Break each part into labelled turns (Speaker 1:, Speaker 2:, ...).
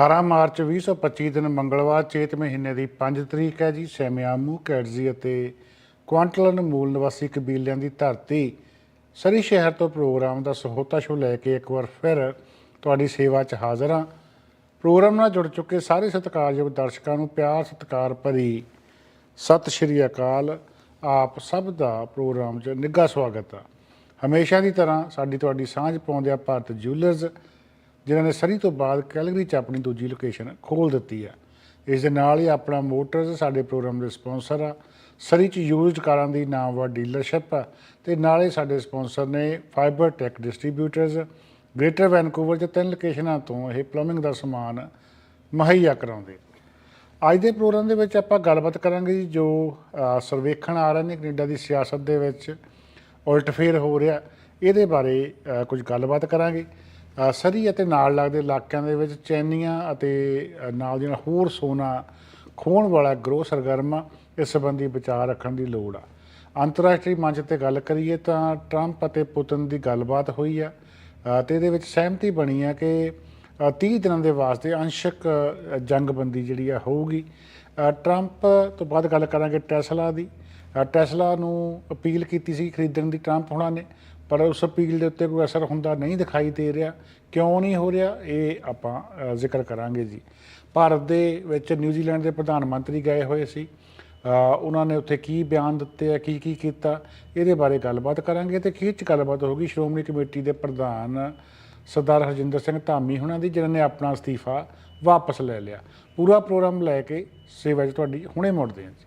Speaker 1: 18 March 2025 ਦਿਨ ਮੰਗਲਵਾਰ ਚੇਤ ਮਹੀਨੇ ਦੀ 5 ਤਰੀਕ ਹੈ ਜੀ, ਸੈਮਿਆਮੂ ਕੈਟਜ਼ੀ ਅਤੇ ਕੁਆਂਟਲਨ ਮੂਲ ਨਿਵਾਸੀ ਕਬੀਲਿਆਂ ਦੀ ਧਰਤੀ। ਸਰੀ ਸ਼ਹਿਰ ਤੋਂ ਪ੍ਰੋਗਰਾਮ ਦਾ ਸਹੋਤਾ ਸ਼ੋ ਲੈ ਕੇ ਇੱਕ ਵਾਰ ਫਿਰ ਤੁਹਾਡੀ ਸੇਵਾ 'ਚ ਹਾਜ਼ਰ ਹਾਂ। ਪ੍ਰੋਗਰਾਮ ਨਾਲ ਜੁੜ ਚੁੱਕੇ ਸਾਰੇ ਸਤਿਕਾਰਯੋਗ ਦਰਸ਼ਕਾਂ ਨੂੰ ਪਿਆਰ, ਸਤਿਕਾਰ ਭਰੀ ਸਤਿ ਸ਼੍ਰੀ ਅਕਾਲ। ਆਪ ਸਭ ਦਾ ਪ੍ਰੋਗਰਾਮ 'ਚ ਨਿੱਘਾ ਸਵਾਗਤ ਆ। ਹਮੇਸ਼ਾ ਦੀ ਤਰ੍ਹਾਂ ਸਾਡੀ ਤੁਹਾਡੀ ਸਾਂਝ ਪਾਉਂਦੇ ਆ ਭਾਰਤ ਜਿਊਲਰਸ ਜਿਨ੍ਹਾਂ ਨੇ ਸਰੀ ਤੋਂ ਬਾਅਦ ਕੈਲਗਰੀ 'ਚ ਆਪਣੀ ਦੂਜੀ ਲੋਕੇਸ਼ਨ ਖੋਲ ਦਿੱਤੀ ਆ ਇਸ ਦੇ ਨਾਲ ਹੀ ਆਪਣਾ ਮੋਟਰਸ ਸਾਡੇ ਪ੍ਰੋਗਰਾਮ ਦੇ ਸਪਾਂਸਰ ਆ। ਸਰੀ 'ਚ ਯੂਜ਼ਡ ਕਾਰਾਂ ਦੀ ਨਾਮਵਰ ਡੀਲਰਸ਼ਿਪ ਆ ਤੇ ਨਾਲੇ ਸਾਡੇ ਸਪਾਂਸਰ ਨੇ fibre tech distributors Greater Vancouver 'ਚ ਤਿੰਨ ਲੋਕੇਸ਼ਨਾਂ ਤੋਂ ਇਹ ਪਲੰਬਿੰਗ ਦਾ ਸਮਾਨ ਮੁਹੱਈਆ ਕਰਾਉਂਦੇ। ਅੱਜ ਦੇ ਪ੍ਰੋਗਰਾਮ ਦੇ ਵਿੱਚ ਆਪਾਂ ਗੱਲਬਾਤ ਕਰਾਂਗੇ ਜੀ ਜੋ ਸਰਵੇਖਣ ਆ ਰਹੇ ਨੇ ਕੈਨੇਡਾ ਦੀ ਸਿਆਸਤ ਦੇ ਵਿੱਚ। ਉਲਟਫੇਰ ਹੋ ਰਿਹਾ। ਇਹਦੇ ਬਾਰੇ ਕੁਝ ਗੱਲਬਾਤ ਕਰਾਂਗੇ। ਸਰੀ ਅਤੇ ਨਾਲ ਲੱਗਦੇ ਇਲਾਕਿਆਂ ਦੇ ਵਿੱਚ ਚੈਨੀਆਂ ਅਤੇ ਅ, ਨਾਲ ਦੀਆਂ ਹੋਰ ਸੋਨਾ ਖੋਣ ਵਾਲਾ ਗਰੋਹ ਸਰਗਰਮ ਆ ਇਸ ਸੰਬੰਧੀ ਵਿਚਾਰ ਰੱਖਣ ਦੀ ਲੋੜ ਆ। ਅੰਤਰਰਾਸ਼ਟਰੀ ਮੰਚ ਤੇ ਗੱਲ ਕਰੀਏ ਤਾਂ ਟਰੰਪ ਅਤੇ ਪੁਤਿਨ ਦੀ ਗੱਲਬਾਤ ਹੋਈ ਆ ਅ, ਤੇ ਇਹਦੇ ਵਿੱਚ ਸਹਿਮਤੀ ਬਣੀ ਆ ਕਿ ਅ, 30 ਦਿਨਾਂ ਦੇ ਵਾਸਤੇ ਅੰਸ਼ਕ ਜੰਗਬੰਦੀ ਜਿਹੜੀ ਆ ਹੋਊਗੀ। ਟਰੰਪ ਤੋਂ ਬਾਅਦ ਗੱਲ ਕਰਾਂਗੇ ਟੈਸਲਾ ਦੀ। ਟੈਸਲਾ ਨੂੰ ਅਪੀਲ ਕੀਤੀ ਸੀ ਖਰੀਦਣ ਦੀ ਟਰੰਪ ਹੁਣਾਂ ਨੇ। ਪਰ ਉਸ ਅਪੀਲ ਦੇ ਉੱਤੇ ਕੋਈ ਅਸਰ ਹੁੰਦਾ ਨਹੀਂ ਦਿਖਾਈ ਦੇ ਰਿਹਾ। ਕਿਉਂ ਨਹੀਂ ਹੋ ਰਿਹਾ? ਇਹ ਆਪਾਂ ਜ਼ਿਕਰ ਕਰਾਂਗੇ ਜੀ। ਭਾਰਤ ਦੇ ਵਿੱਚ ਨਿਊਜ਼ੀਲੈਂਡ ਦੇ ਪ੍ਰਧਾਨ ਮੰਤਰੀ ਗਏ ਹੋਏ ਸੀ। ਉਹਨਾਂ ਨੇ ਉੱਥੇ ਕੀ ਬਿਆਨ ਦਿੱਤੇ ਆ, ਕੀ ਕੀ ਕੀਤਾ? ਇਹਦੇ ਬਾਰੇ ਗੱਲਬਾਤ ਕਰਾਂਗੇ ਤੇ ਅਖੀਰ 'ਚ ਗੱਲਬਾਤ ਹੋਗੀ ਸ਼੍ਰੋਮਣੀ ਕਮੇਟੀ ਦੇ ਪ੍ਰਧਾਨ ਸਰਦਾਰ ਹਰਜਿੰਦਰ ਸਿੰਘ ਧਾਮੀ ਹੁਣਾਂ ਦੀ, ਜਿਨ੍ਹਾਂ ਨੇ ਆਪਣਾ ਅਸਤੀਫਾ ਵਾਪਸ ਲੈ ਲਿਆ। ਪੂਰਾ ਪ੍ਰੋਗਰਾਮ ਲੈ ਕੇ ਸੇਵਾ 'ਚ ਤੁਹਾਡੀ ਹੁਣੇ ਮੁੜਦੇ ਹਾਂ ਜੀ।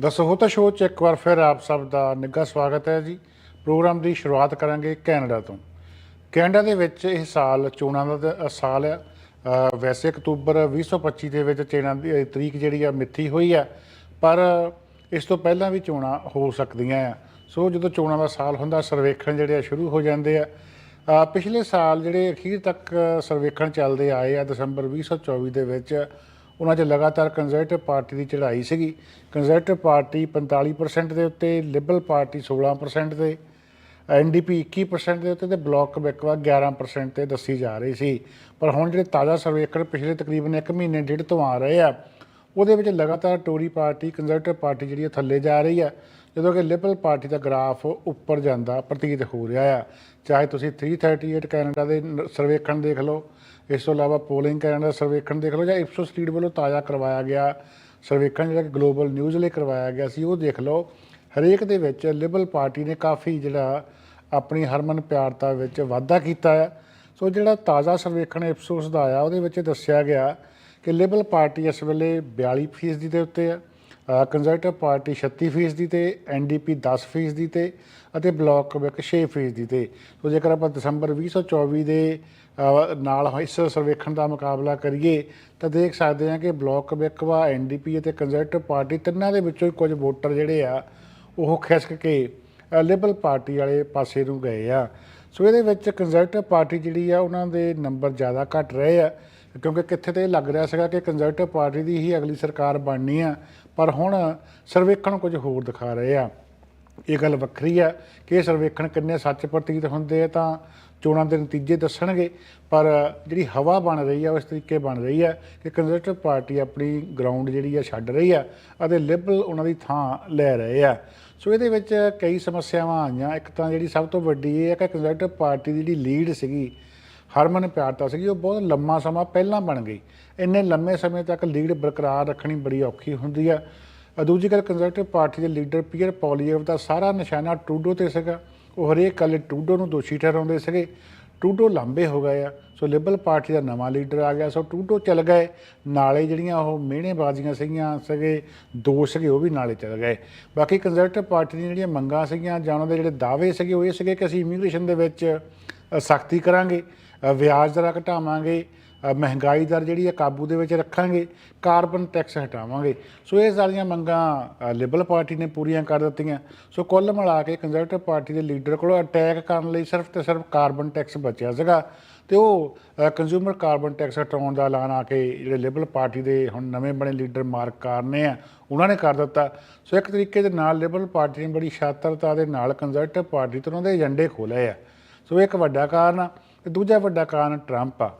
Speaker 1: ਦੱਸੋ ਤਾਂ ਸ਼ੋਅ 'ਚ ਇੱਕ ਵਾਰ ਫਿਰ ਆਪ ਸਭ ਦਾ ਨਿੱਘਾ ਸਵਾਗਤ ਹੈ ਜੀ। ਪ੍ਰੋਗਰਾਮ ਦੀ ਸ਼ੁਰੂਆਤ ਕਰਾਂਗੇ ਕੈਨੇਡਾ ਤੋਂ। ਕੈਨੇਡਾ ਦੇ ਵਿੱਚ ਇਹ ਸਾਲ ਚੋਣਾਂ ਦਾ ਸਾਲ ਹੈ। ਵੈਸੇ ਅਕਤੂਬਰ 2025 ਦੇ ਵਿੱਚ ਚੋਣਾਂ ਦੀ ਤਰੀਕ ਜਿਹੜੀ ਆ, ਮਿੱਥੀ ਹੋਈ ਆ। ਪਰ ਇਸ ਤੋਂ ਪਹਿਲਾਂ ਵੀ ਚੋਣਾਂ ਹੋ ਸਕਦੀਆਂ ਆ। ਸੋ ਜਦੋਂ ਚੋਣਾਂ ਦਾ ਸਾਲ ਹੁੰਦਾ, ਸਰਵੇਖਣ ਜਿਹੜੇ ਆ, ਸ਼ੁਰੂ ਹੋ ਜਾਂਦੇ ਆ। ਪਿਛਲੇ ਸਾਲ ਜਿਹੜੇ ਅਖੀਰ ਤੱਕ ਸਰਵੇਖਣ ਚੱਲਦੇ ਆਏ ਆ, ਦਸੰਬਰ 2024 ਦੇ ਵਿੱਚ ਉਹਨਾਂ 'ਚ ਲਗਾਤਾਰ ਕੰਜ਼ਰਵੇਟਿਵ ਪਾਰਟੀ ਦੀ ਚੜ੍ਹਾਈ ਸੀਗੀ। ਕੰਜ਼ਰਵੇਟਿਵ ਪਾਰਟੀ 45% ਦੇ ਉੱਤੇ ਲਿਬਰਲ ਪਾਰਟੀ 16% ਤੇ ਐਨਡੀਪੀ 21% ਦੇ ਉੱਤੇ ਤੇ ਬਲਾਕ ਕਬੈਕਵਾ 11% ਤੇ ਦੱਸੀ ਜਾ ਰਹੀ ਸੀ। ਪਰ ਹੁਣ ਜਿਹੜੇ ਤਾਜ਼ਾ ਸਰਵੇਖਣ ਪਿਛਲੇ ਤਕਰੀਬਨ 1 ਮਹੀਨੇ ਡੇਢ ਤੋਂ ਆ ਰਹੇ ਆ ਉਹਦੇ ਵਿੱਚ ਲਗਾਤਾਰ ਟੋਰੀ ਪਾਰਟੀ ਕੰਜ਼ਰਵੇਟਿਵ ਪਾਰਟੀ ਜਿਹੜੀ ਹੈ ਥੱਲੇ ਜਾ ਰਹੀ ਆ। ਜਦੋਂ ਕਿ ਲਿਬਰਲ ਪਾਰਟੀ ਦਾ ਗ੍ਰਾਫ ਉੱਪਰ ਜਾਂਦਾ, ਪ੍ਰਤੀਤ ਹੋ ਰਿਹਾ ਆ। ਚਾਹੇ ਤੁਸੀਂ 338 ਕੈਨੇਡਾ ਦੇ ਸਰਵੇਖਣ ਦੇਖ ਲਓ, ਇਸ ਤੋਂ ਇਲਾਵਾ ਪੋਲਿੰਗ ਕੈਨੇਡਾ ਦਾ ਸਰਵੇਖਣ ਦੇਖ ਲਓ, ਜਾਂ ਇਪਸੋਸ ਲੀਡ ਵੱਲੋਂ ਤਾਜ਼ਾ ਕਰਵਾਇਆ ਗਿਆ ਸਰਵੇਖਣ, ਜਿਹੜਾ ਕਿ ਗਲੋਬਲ ਨਿਊਜ਼ ਲਈ ਕਰਵਾਇਆ ਗਿਆ ਸੀ, ਉਹ ਦੇਖ ਲਓ। ਹਰੇਕ ਦੇ ਵਿੱਚ ਲਿਬਰਲ ਪਾਰਟੀ ਨੇ ਕਾਫੀ ਜਿਹੜਾ ਆਪਣੀ ਹਰਮਨ ਪਿਆਰਤਾ ਵਿੱਚ ਵਾਧਾ ਕੀਤਾ ਹੈ ਸੋ ਜਿਹੜਾ ਤਾਜ਼ਾ ਸਰਵੇਖਣ ਇਪਸੋਸ ਦਾ ਆਇਆ ਉਹਦੇ ਵਿੱਚ ਦੱਸਿਆ ਗਿਆ ਕਿ ਲਿਬਰਲ ਪਾਰਟੀ ਇਸ ਵੇਲੇ 42% ਦੇ ਉੱਤੇ ਆ ਕੰਜ਼ਰਵੇਟਿਵ ਪਾਰਟੀ 36% ਤੇ ਐਨਡੀਪੀ 10% ਤੇ ਅਤੇ ਬਲਾਕ ਕਬੈਕ 6% ਤੇ। ਸੋ ਜੇਕਰ ਆਪਾਂ ਦਸੰਬਰ 2024 ਦੇ ਨਾਲ ਇਸ ਸਰਵੇਖਣ ਦਾ ਮੁਕਾਬਲਾ ਕਰੀਏ, ਤਾਂ ਦੇਖ ਸਕਦੇ ਹਾਂ ਕਿ ਬਲਾਕ ਕਬੈਕ ਵਾ ਐਨਡੀਪੀ ਅਤੇ ਕੰਜ਼ਰਵੇਟਿਵ ਪਾਰਟੀ ਤਿੰਨਾਂ ਦੇ ਵਿੱਚੋਂ ਹੀ ਕੁਝ ਵੋਟਰ ਜਿਹੜੇ ਆ, ਉਹ ਖਿਸਕ ਕੇ ਲਿਬਰਲ ਪਾਰਟੀ ਵਾਲੇ ਪਾਸੇ ਨੂੰ ਗਏ ਆ। ਸੋ ਇਹਦੇ ਵਿੱਚ ਕੰਜ਼ਰਵੇਟਿਵ ਪਾਰਟੀ ਜਿਹੜੀ ਆ, ਉਹਨਾਂ ਦੇ ਨੰਬਰ ਜ਼ਿਆਦਾ ਘਟ ਰਹੇ ਆ। ਕਿਉਂਕਿ ਕਿੱਥੇ ਤੇ ਇਹ ਲੱਗ ਰਿਹਾ ਸੀਗਾ ਕਿ ਕੰਜ਼ਰਵੇਟਿਵ ਪਾਰਟੀ ਦੀ ਹੀ ਅਗਲੀ ਸਰਕਾਰ ਬਣਨੀ ਆ, ਪਰ ਹੁਣ ਸਰਵੇਖਣ ਕੁਝ ਹੋਰ ਦਿਖਾ ਰਹੇ ਆ। ਇਹ ਗੱਲ ਵੱਖਰੀ ਆ ਕਿ ਸਰਵੇਖਣ ਕਿੰਨੇ ਸੱਚ ਪ੍ਰਤੀਤ ਹੁੰਦੇ ਆ ਤਾਂ ਚੋਣਾਂ ਦੇ ਨਤੀਜੇ ਦੱਸਣਗੇ, ਪਰ ਜਿਹੜੀ ਹਵਾ ਬਣ ਰਹੀ ਆ, ਉਸ ਤਰੀਕੇ ਬਣ ਰਹੀ ਆ ਕਿ ਕੰਜ਼ਰਵੇਟਿਵ ਪਾਰਟੀ ਆਪਣੀ ਗਰਾਊਂਡ ਜਿਹੜੀ ਆ ਛੱਡ ਰਹੀ ਆ ਅਤੇ ਲਿਬਰਲ ਉਹਨਾਂ ਦੀ ਥਾਂ ਲੈ ਰਹੇ ਆ। ਸੋ ਇਹਦੇ ਵਿੱਚ ਕਈ ਸਮੱਸਿਆਵਾਂ ਆਈਆਂ। ਇੱਕ ਤਾਂ ਜਿਹੜੀ ਸਭ ਤੋਂ ਵੱਡੀ ਇਹ ਹੈ ਕਿ ਕੰਜ਼ਰਵੇਟਿਵ ਪਾਰਟੀ ਦੀ ਜਿਹੜੀ ਲੀਡ ਸੀਗੀ ਹਰਮਨ ਪਿਆਰਤਾ ਸੀਗੀ, ਉਹ ਬਹੁਤ ਲੰਮਾ ਸਮਾਂ ਪਹਿਲਾਂ ਬਣ ਗਈ। ਇੰਨੇ ਲੰਮੇ ਸਮੇਂ ਤੱਕ ਲੀਡ ਬਰਕਰਾਰ ਰੱਖਣੀ ਬੜੀ ਔਖੀ ਹੁੰਦੀ ਆ। ਦੂਜੀ ਗੱਲ ਕੰਜ਼ਰਵੇਟਿਵ ਪਾਰਟੀ ਦੇ ਲੀਡਰ ਪੀਅਰ ਪੋਲੀਏਵ ਦਾ ਸਾਰਾ ਨਿਸ਼ਾਨਾ ਟਰੂਡੋ ਤੇ ਸੀਗਾ। ਉਹ ਹਰੇਕ ਗੱਲ ਟਰੂਡੋ ਨੂੰ ਦੋਸ਼ੀ ਠਹਿਰਾਉਂਦੇ ਸੀਗੇ। ਟਰੂਡੋ ਲੰਬੇ ਹੋ ਗਏ ਆ। ਸੋ ਲਿਬਰਲ ਪਾਰਟੀ ਦਾ ਨਵਾਂ ਲੀਡਰ ਆ ਗਿਆ। ਸੋ ਟਰੂਡੋ ਚੱਲ ਗਏ। ਨਾਲੇ ਜਿਹੜੀਆਂ ਉਹ ਮਿਹਣੇਬਾਜ਼ੀਆਂ ਸੀਗੀਆਂ ਸੀਗੇ, ਦੋਸ਼ ਸੀਗੇ, ਉਹ ਵੀ ਨਾਲੇ ਚੱਲ ਗਏ। ਬਾਕੀ ਕੰਜ਼ਰਵੇਟਿਵ ਪਾਰਟੀ ਦੀਆਂ ਜਿਹੜੀਆਂ ਮੰਗਾਂ ਸੀਗੀਆਂ ਜਾਂ ਉਹਨਾਂ ਦੇ ਜਿਹੜੇ ਦਾਅਵੇ ਸੀਗੇ, ਉਹ ਇਹ ਸੀਗੇ ਕਿ ਅਸੀਂ ਇਮੀਗ੍ਰੇਸ਼ਨ ਦੇ ਵਿੱਚ ਸਖਤੀ ਕਰਾਂਗੇ। ਵਿਆਜ ਦਰਾਂ ਘਟਾਵਾਂਗੇ ਮਹਿੰਗਾਈ ਦਰ ਜਿਹੜੀ ਹੈ ਕਾਬੂ ਦੇ ਵਿੱਚ ਰੱਖਾਂਗੇ, ਕਾਰਬਨ ਟੈਕਸ ਹਟਾਵਾਂਗੇ। ਸੋ ਇਹ ਸਾਰੀਆਂ ਮੰਗਾਂ ਲਿਬਰਲ ਪਾਰਟੀ ਨੇ ਪੂਰੀਆਂ ਕਰ ਦਿੱਤੀਆਂ। ਸੋ ਕੁੱਲ ਮਿਲਾ ਕੇ ਕੰਜ਼ਰਵੇਟਿਵ ਪਾਰਟੀ ਦੇ ਲੀਡਰ ਕੋਲ ਅਟੈਕ ਕਰਨ ਲਈ ਸਿਰਫ ਤੇ ਸਿਰਫ ਕਾਰਬਨ ਟੈਕਸ ਬਚਿਆ ਸੀਗਾ। ਤੇ ਉਹ ਕੰਜ਼ਿਊਮਰ ਕਾਰਬਨ ਟੈਕਸ ਹਟਾਉਣ ਦਾ ਐਲਾਨ ਆ ਕੇ ਜਿਹੜੇ ਲਿਬਰਲ ਪਾਰਟੀ ਦੇ ਹੁਣ ਨਵੇਂ ਬਣੇ ਲੀਡਰ ਮਾਰਕ ਕਾਰਨੇ ਆ, ਉਹਨਾਂ ਨੇ ਕਰ ਦਿੱਤਾ। ਸੋ ਇੱਕ ਤਰੀਕੇ ਦੇ ਨਾਲ ਲਿਬਰਲ ਪਾਰਟੀ ਨੇ ਬੜੀ ਸ਼ਾਤਰਤਾ ਦੇ ਨਾਲ ਕੰਜ਼ਰਵੇਟਿਵ ਪਾਰਟੀ ਤੋਂ ਉਹਨਾਂ ਦੇ ਏਜੰਡੇ ਖੋਲ੍ਹੇ ਆ। ਸੋ ਇਹ ਇੱਕ ਵੱਡਾ ਕਾਰਨ ਆ। ਤੇ ਦੂਜਾ ਵੱਡਾ ਕਾਰਨ ਟਰੰਪ ਆ।